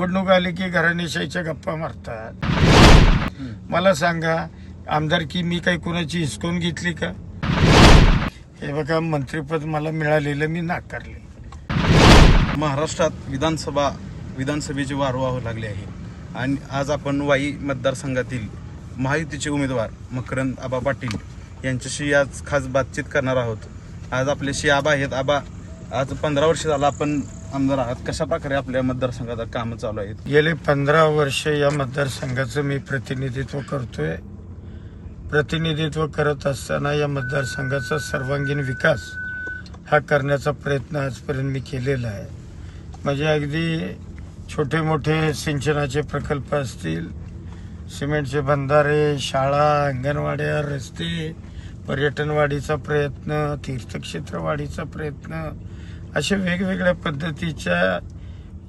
निवडणूक आली की घराणेशाहीच्या गप्पा मारतात. मला सांगा आमदारकी मी काही कोणाची हिसकून घेतली का? हे बघा मंत्रीपद मला मिळालेलं मी नाकारले. महाराष्ट्रात विधानसभा विधानसभेचे वार व्हावं लागले आहे. आणि आज आपण वाई मतदारसंघातील महायुतीचे उमेदवार मकरंद आबा पाटील यांच्याशी आज खास बातचीत करणार आहोत. आज आपल्याशी आबा आहेत. आबा आज पंधरा वर्ष झालं आपण आमदार आहात. कशा प्रकारे आपल्या मतदारसंघात कामं चालू आहेत? गेले पंधरा वर्ष या मतदारसंघाचं मी प्रतिनिधित्व करतोय. प्रतिनिधित्व करत असताना या मतदारसंघाचा सर्वांगीण विकास हा करण्याचा प्रयत्न आजपर्यंत मी केलेला आहे. म्हणजे अगदी छोटे मोठे सिंचनाचे प्रकल्प असतील सिमेंटचे बंधारे शाळा अंगणवाड्या रस्ते पर्यटनवाढीचा प्रयत्न तीर्थक्षेत्र वाढीचा प्रयत्न अशा वेगवेगळ्या पद्धतीच्या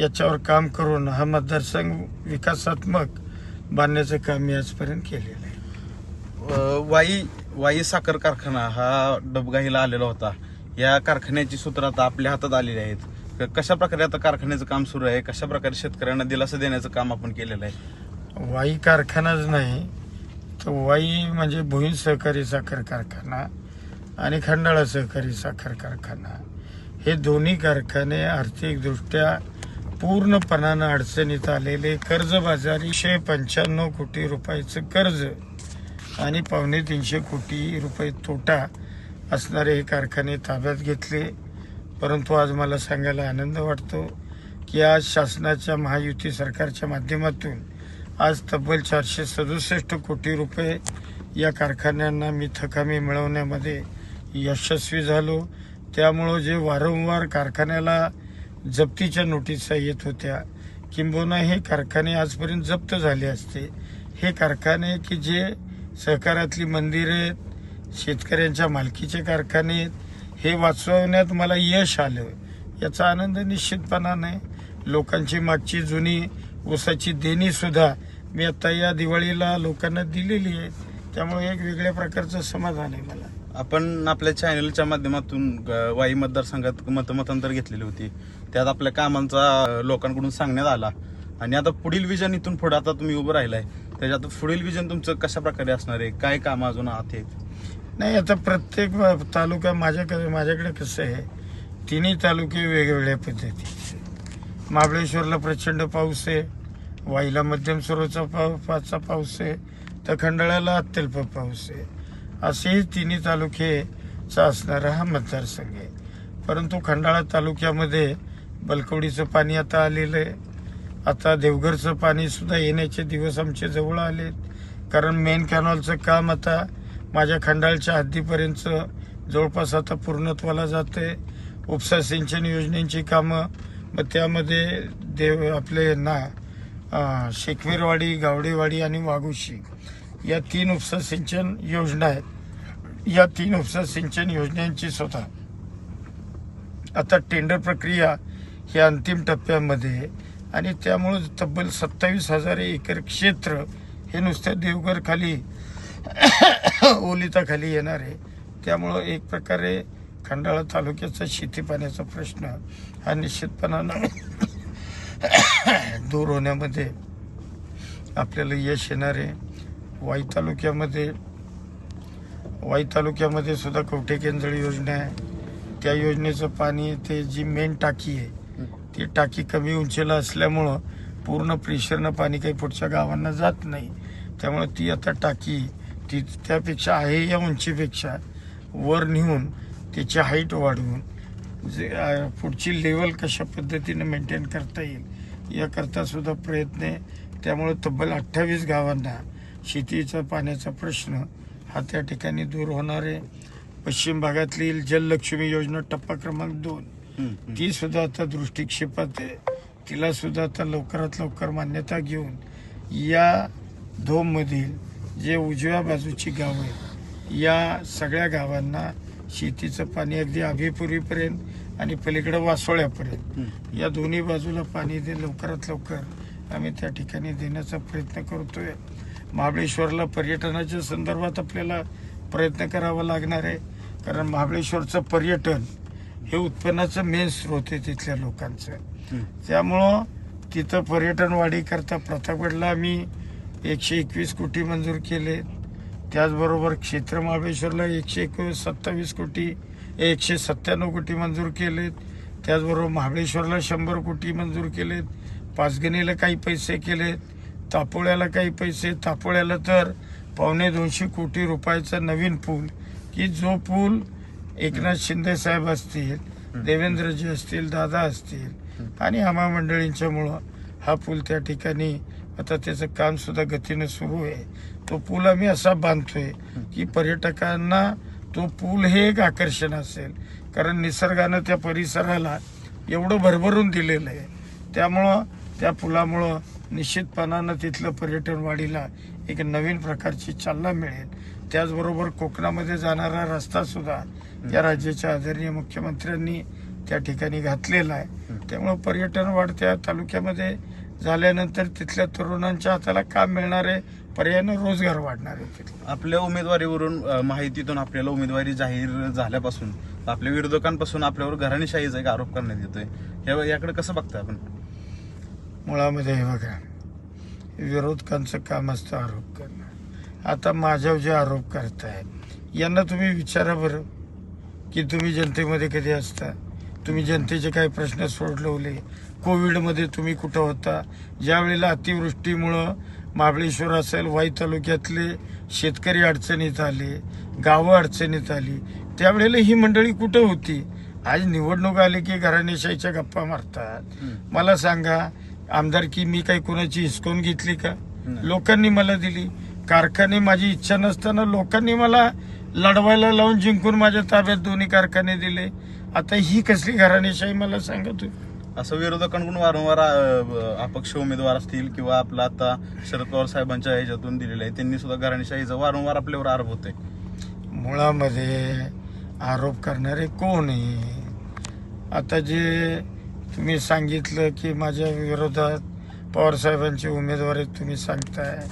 याच्यावर काम करून हा मतदारसंघ विकासात्मक बांधण्याचं काम मी आजपर्यंत केलेलं आहे. वाई वाई साखर कारखाना हा डबगाहीला आलेला होता. या कारखान्याची सूत्र आता आपल्या हातात आलेली आहेत. कशा प्रकारे आता कारखान्याचं काम सुरू आहे? कशा प्रकारे शेतकऱ्यांना दिलासा देण्याचं काम आपण केलेलं आहे? वाई कारखानाच नाही तर वाई म्हणजे भुईन सहकारी साखर कारखाना आणि खंडाळा सहकारी साखर कारखाना. हे दोन्ही कारखाने आर्थिकदृष्ट्या पूर्णपणानं अडचणीत आलेले. कर्जबाजारीशे पंच्याण्णव कोटी रुपयाचं कर्ज आणि पावणे तीनशे कोटी रुपये तोटा असणारे हे कारखाने ताब्यात घेतले. परंतु आज मला सांगायला आनंद वाटतो की आज शासनाच्या महायुती सरकारच्या माध्यमातून आज तब्बल चारशे सदुसष्ट कोटी रुपये या कारखान्यांना मी थकामी मिळवण्यामध्ये यशस्वी झालो. त्यामुळं जे वारंवार कारखान्याला जप्तीच्या नोटिसा येत होत्या किंबहुना हे कारखाने आजपर्यंत जप्त झाले असते. हे कारखाने की जे सहकारातली मंदिरे शेतकऱ्यांच्या मालकीचे कारखाने आहेत, हे वाचवण्यात मला यश आलं. याचा आनंद निश्चितपणाने लोकांची मागची जुनी ऊसाची देणीसुद्धा मी आता या दिवाळीला लोकांना दिलेली आहे. त्यामुळे एक वेगळ्या प्रकारचं समाधान आहे मला. आपण आपल्या चॅनलच्या माध्यमातून अ, वाई मतदारसंघात मतमतांतर घेतलेली होती. त्यात आपल्या कामांचा अ, लोकांकडून सांगण्यात आला. आणि आता पुढील विजन इथून पुढे आता तुम्ही उभं राहिलाय. त्याच्यात पुढील विजन तुमचं कशा प्रकारे असणार आहे? काय काम अजून आत आहेत? नाही आता प्रत्येक तालुका माझ्याकडे माझ्याकडे कसं आहे तिन्ही तालुके वेगवेगळ्या पद्धतीचे महाबळेश्वरला प्रचंड पाऊस आहे. वाईला मध्यम स्वरूपाचा पाऊस आहे. तर खंडाळ्याला अत्यल्प पाऊस आहे. असेही तिन्ही तालुकेचा असणारा हा मतदारसंघ आहे. परंतु खंडाळा तालुक्यामध्ये बलकवडीचं पाणी आता आलेलं आहे. आता देवघरचं पाणीसुद्धा येण्याचे दिवस आमचे जवळ आले कारण मेन कॅनॉलचं काम आता माझ्या खंडाळच्या हद्दीपर्यंत जवळपास आता पूर्णत्वाला जाते उपसा सिंचन योजनेची कामं मग त्यामध्ये देव आपले ना शेखवीरवाडी गावडेवाडी आणि वाघुशी या तीन उपसा सिंचन योजना आहेत. या तीन उपसा सिंचन योजनांची स्वतः आता टेंडर प्रक्रिया ही अंतिम टप्प्यामध्ये आहे आणि त्यामुळं तब्बल सत्तावीस हजार एकर क्षेत्र हे नुसत्या देवघरखाली ओलिताखाली येणार आहे. त्यामुळं एक प्रकारे खंडाळा तालुक्याचा शेती पाण्याचा प्रश्न हा निश्चितपणानं दूर होण्यामध्ये आपल्याला यश येणार आहे. वाई तालुक्यामध्ये वाई तालुक्यामध्ये सुद्धा कवठे केंजळ योजना आहे. त्या योजनेचं पाणी ते जी मेन टाकी आहे ती टाकी कमी उंचीला असल्यामुळं पूर्ण प्रेशरनं पाणी काही पुढच्या गावांना जात नाही. त्यामुळे ती आता टाकी ती त्यापेक्षा आहे या उंचीपेक्षा वर नेऊन त्याची हाईट वाढवून जे पुढची लेवल कशा पद्धतीने मेंटेन करता येईल याकरता सुद्धा प्रयत्न आहे. त्यामुळे तब्बल अठ्ठावीस गावांना शेतीचा पाण्याचा प्रश्न हा त्या ठिकाणी दूर होणार आहे. पश्चिम भागातली जललक्ष्मी योजना टप्पा क्रमांक दोन. ती सुद्धा आता दृष्टिक्षेपात आहे. तिला सुद्धा आता लवकरात लवकर मान्यता घेऊन या धोममधील जे उजव्या बाजूची गावं आहेत या सगळ्या गावांना शेतीचं पाणी अगदी अभिपुरीपर्यंत आणि पलीकडे वासोळ्यापर्यंत. या दोन्ही बाजूला पाणी दे लवकरात लवकर. आम्ही त्या ठिकाणी देण्याचा प्रयत्न करतोय. महाबळेश्वरला पर्यटनाच्या संदर्भात आपल्याला प्रयत्न करावा लागणार आहे. कारण महाबळेश्वरचं पर्यटन हे उत्पन्नाचं मेन स्रोत आहे तिथल्या लोकांचं. त्यामुळं तिथं पर्यटन वाढीकरता प्रतापगडला आम्ही एकशे एकवीस कोटी मंजूर केले. त्याचबरोबर क्षेत्र महाबळेश्वरला एकशे एकवीस सत्तावीस कोटी एकशे सत्त्याण्णव कोटी मंजूर केलेत. त्याचबरोबर महाबळेश्वरला शंभर कोटी मंजूर केलेत. पाचगणीला काही पैसे केलेत. तापोळ्याला काही पैसे. तापोळ्याला तर पावणे दोनशे कोटी रुपयाचा नवीन पूल. की जो पूल एकनाथ शिंदे साहेब असतील देवेंद्रजी असतील दादा असतील आणि आम्हा मंडळींच्यामुळं हा पूल त्या ठिकाणी आता त्याचं काम सुद्धा गतीनं सुरू आहे. तो पूल आम्ही असा बांधतोय की पर्यटकांना तो पूल हे एक आकर्षण असेल. कारण निसर्गानं त्या परिसराला एवढं भरभरून दिलेलं आहे. त्यामुळं त्या पुलामुळं निश्चितपणानं तिथलं पर्यटन वाढीला एक नवीन प्रकारची चालना मिळेल. त्याचबरोबर कोकणामध्ये जाणारा रस्तासुद्धा या राज्याच्या आदरणीय मुख्यमंत्र्यांनी त्या ठिकाणी घातलेला आहे. त्यामुळं पर्यटन वाढत्या तालुक्यामध्ये झाल्यानंतर तिथल्या तरुणांच्या हाताला काम मिळणार आहे. पर्यायानं रोजगार वाढणार आहे तिथला. आपल्या उमेदवारीवरून अ, माहितीतून आपल्याला उमेदवारी जाहीर झाल्यापासून आपल्या विरोधकांपासून आपल्यावर घराणेशाहीचा एक आरोप करण्यात येतोय या- याकडे कसं बघताय आपण? मुळामध्ये हे बघा विरोधकांचं काम असतं आरोप करणं आता माझ्यावर जे आरोप करतायत यांना तुम्ही विचारा बरं की तुम्ही जनतेमध्ये कधी असता? तुम्ही जनतेचे काही प्रश्न सोडवले कोविडमध्ये तुम्ही कुठं होता? ज्या वेळेला अतिवृष्टीमुळं महाबळेश्वर असेल वाई तालुक्यातले शेतकरी अडचणीत आले गावं अडचणीत आली त्यावेळेला ही मंडळी कुठं होती? आज निवडणूक आली की घराणेशाहीच्या गप्पा मारतात. मला सांगा आमदारकी मी काही कोणाची हिसकवून घेतली का. लोकांनी मला दिली. कारखाने माझी इच्छा नसताना लोकांनी मला लढवायला लावून जिंकून माझ्या ताब्यात दोन्ही कारखाने दिले. आता ही कसली घराणेशाही मला सांगा तुम्ही असं विरोधकांकडून वारंवार अपक्ष उमेदवार असतील किंवा आपला आता शरद पवार साहेबांच्या ह्याच्यातून दिलेलं आहे त्यांनी सुद्धा घराणेशाहीचा वारंवार आपल्यावर आरोप होतोय. मुळामध्ये आरोप करणारे कोण आहे? आता जे तुम्ही सांगितलं की माझ्या विरोधात पवार साहेबांची उमेदवारी तुम्ही सांगताय.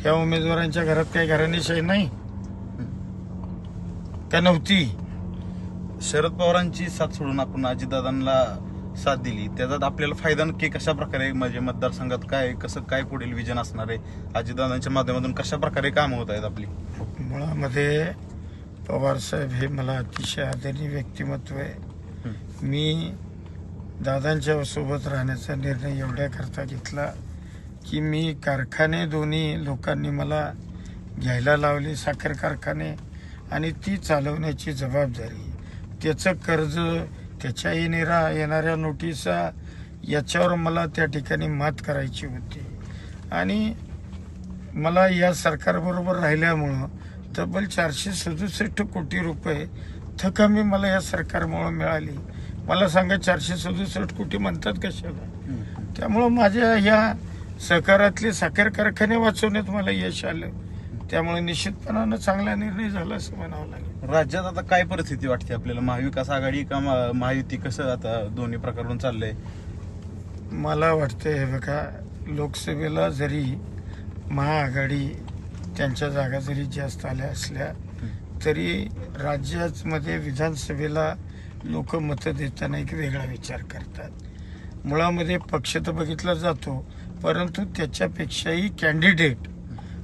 ह्या उमेदवारांच्या घरात काही घराणेशाही नाही? का नव्हती? शरद पवारांची साथ सोडून आपण अजितदादांना साथ दिली. त्याच्यात आपल्याला फायदा नक्की कशा प्रकारे म्हणजे मतदारसंघात काय कसं काय पुढील विजन असणार आहे? अजितदादांच्या माध्यमातून कशा प्रकारे कामं होत आहेत आपली? मुळामध्ये पवार साहेब हे मला अतिशय आदरणीय व्यक्तिमत्व आहे. मी दादांच्या सोबत राहण्याचा निर्णय एवढ्याकरता घेतला की मी कारखाने दोन्ही लोकांनी मला घ्यायला लावले साखर कारखाने आणि ती चालवण्याची जबाबदारी. त्याचं कर्ज त्याच्या येणाऱ्या येणाऱ्या नोटिसा याच्यावर मला त्या ठिकाणी मात करायची होती. आणि मला या सरकारबरोबर राहिल्यामुळं तब्बल चारशे सदुसष्ट कोटी रुपये थकामी मला या सरकारमुळं मिळाली. मला सांगा चारशे सदुसष्ट कोटी म्हणतात कशाला? त्यामुळं माझ्या या सहकारातले साखर कारखाने वाचवण्यात मला यश आलं. त्यामुळे निश्चितपणानं चांगला निर्णय झाला असं म्हणावं लागेल. राज्यात आता काय परिस्थिती वाटते आपल्याला? महाविकास आघाडी का महा- महायुती कसं आता दोन्ही प्रकारून चाललंय? मला वाटतं हे बघा लोकसभेला जरी महाआघाडी त्यांच्या जागा जरी जास्त आल्या असल्या तरी राज्यामध्ये विधानसभेला लोक मतं देताना एक वेगळा विचार करतात. मुळामध्ये पक्ष तर बघितला जातो परंतु त्याच्यापेक्षाही कॅन्डिडेट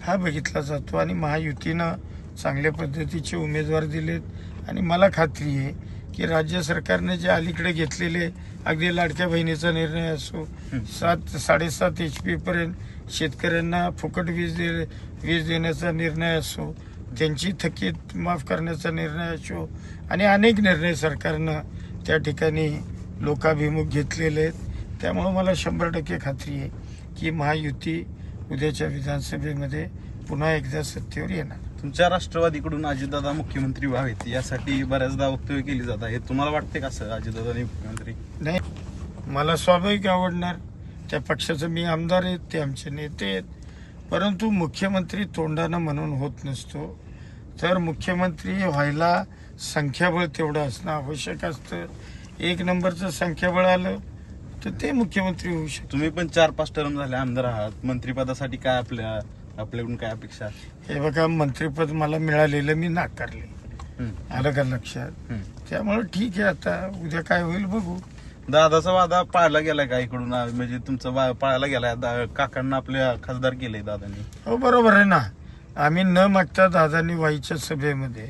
हा बघितला जातो आणि महायुतीनं चांगल्या पद्धतीचे उमेदवार दिलेत. आणि मला खात्री आहे की राज्य सरकारने जे अलीकडे घेतलेले अगदी लाडक्या बहिणीचा निर्णय असो सात साडेसात एच पी पर्यंत शेतकऱ्यांना फुकट वीज दे वीज देण्याचा निर्णय असो त्यांची थकीत माफ करण्याचा निर्णय असो आणि अनेक निर्णय सरकारनं त्या ठिकाणी लोकाभिमुख घेतलेले आहेत. त्यामुळं मला शंभर टक्के खात्री आहे की महायुती उद्याच्या विधानसभेमध्ये पुन्हा एकदा सत्तेवर येणार. तुमच्या राष्ट्रवादीकडून अजितदादा मुख्यमंत्री व्हावेत यासाठी बऱ्याचदा वक्तव्य केली जात आहे तुम्हाला वाटते का असं अजितदादा मुख्यमंत्री? नाही मला स्वाभाविक आवडणार. त्या पक्षाचं मी आमदार आहेत ते आमचे नेते आहेत. परंतु मुख्यमंत्री तोंडानं म्हणून होत नसतो. तर मुख्यमंत्री व्हायला संख्याबळ तेवढं असणं आवश्यक असतं. एक नंबरचं संख्याबळ आलं तर ते मुख्यमंत्री होऊ शकतो तुम्ही पण चार पाच टर्म झाले आमदार आहात. मंत्रिपदासाठी काय आपल्या आपल्याकडून काय अपेक्षा? हे बघा मंत्रिपद मला मिळालेलं मी नाकारले. आलं का लक्षात. त्यामुळं ठीक आहे आता. उद्या काय होईल बघू. दादाचा वादा पाळला गेलाय का इकडून? म्हणजे तुमचा वा- पाळला गेलाय. काकांना आपल्या खासदार केलंय दादांनी. हो बरोबर आहे ना. आम्ही न मागता दादांनी वाईच्या सभेमध्ये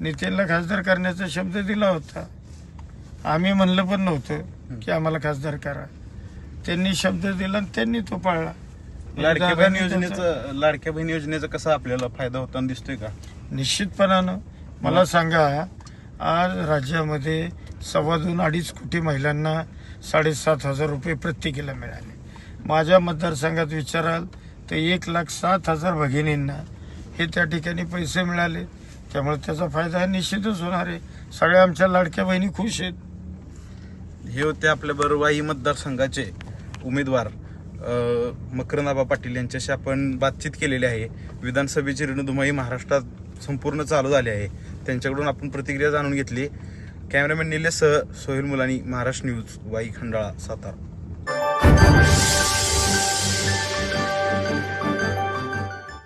नितीनला खासदार करण्याचा शब्द दिला होता. आम्ही म्हणलं पण नव्हतं. की आम्हाला खासदार करा. त्यांनी शब्द दिला आणि त्यांनी तो पाळला. लाडक्या बहीण योजनेचं लाडक्या बहीण योजनेचा कसा आपल्याला फायदा होताना दिसतोय का? निश्चितपणानं. मला सांगा आज राज्यामध्ये सव्वा दोन अडीच कोटी महिलांना साडेसात हजार रुपये प्रत्येकीला मिळाले. माझ्या मतदारसंघात विचाराल तर एक लाख सात हजार भगिनींना हे त्या ठिकाणी पैसे मिळाले. त्यामुळे त्याचा फायदा निश्चितच होणार आहे. सगळ्या आमच्या लाडक्या बहिणी खुश आहेत. हे होते आपल्या बरोबर वाई मतदारसंघाचे उमेदवार मकरनाबा पाटील यांच्याशी आपण बातचीत केलेली आहे. विधानसभेची रणधुमाई महाराष्ट्रात संपूर्ण चालू झाली आहे. त्यांच्याकडून आपण प्रतिक्रिया जाणून घेतली. Cameraman Nilesh Sohail Mulani Maharashtra news Wai Khandala Satara.